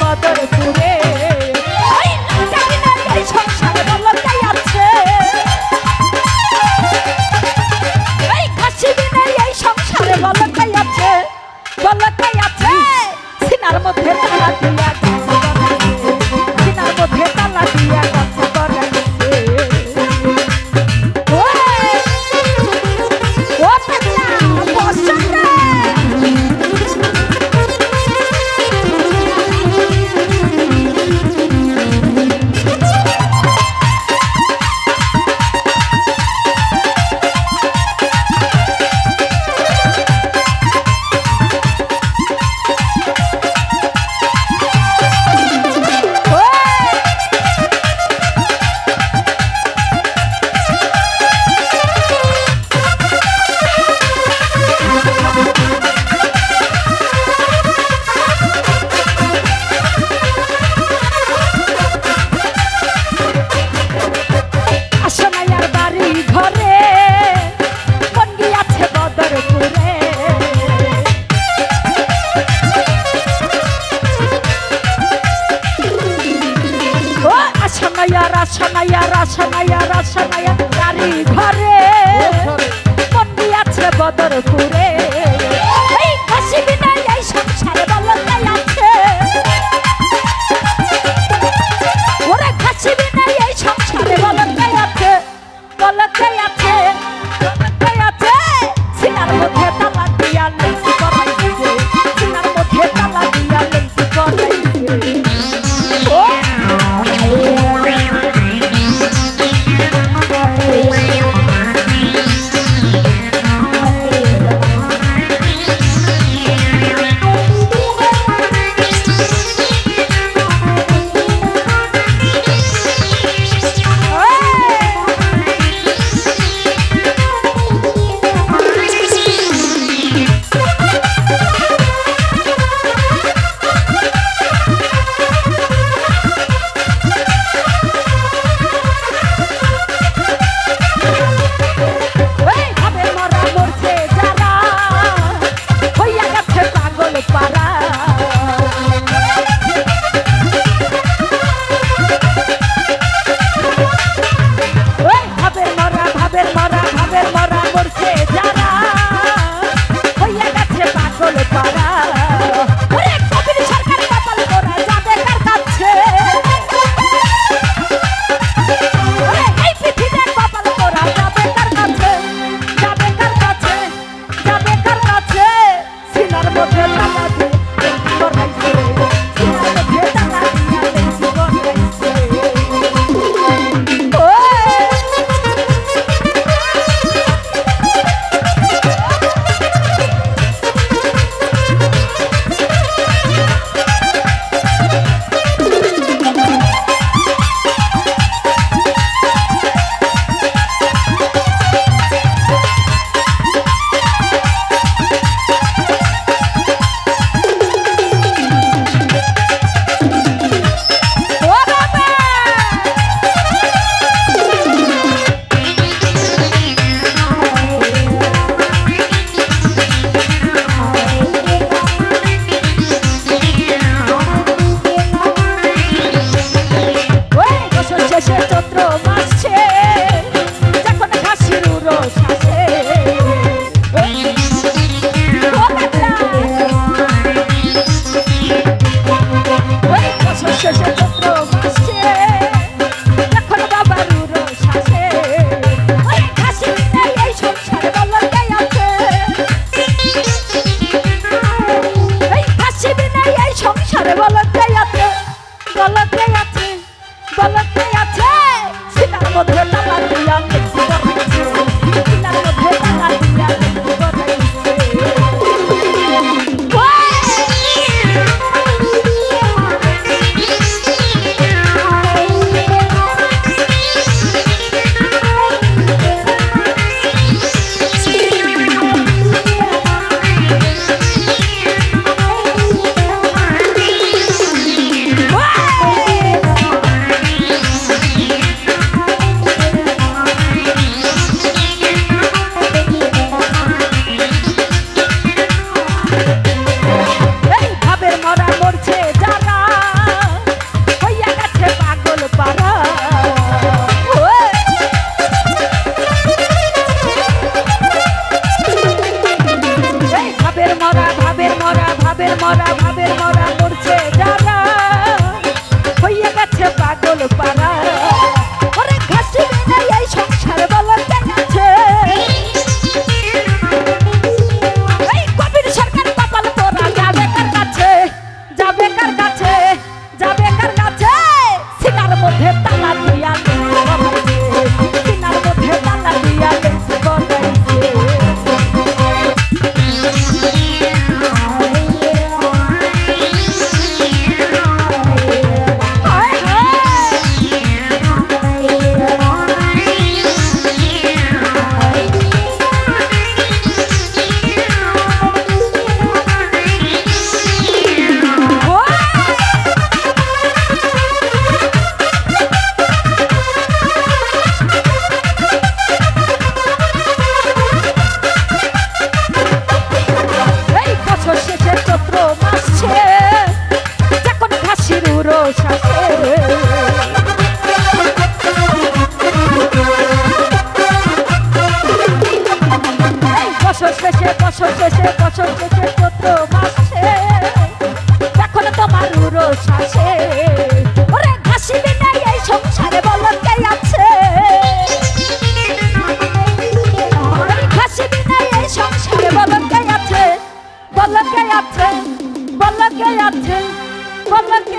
বদরপুরে সংসার বলতাই আছে। এই ঘাসিবি নাই এই সংসারে বলতাই সিনার মধ্যে দিয়া নাইয়া রাসা নাইয়া রাসা নাইয়া রাসা নাইয়া গাড়ি ঘরে। বন্দি আছে বদরপুরে। মরা ভাবের মরা ভাবের মরা ভাবের মরা। বছর শেষে বছর শেষে চোদ্দ মাসে? এখন তোমার আছে। ঘাসিবি নাই এই সংসারে আছে। বলকে আছে। বলকে আছে, বলকে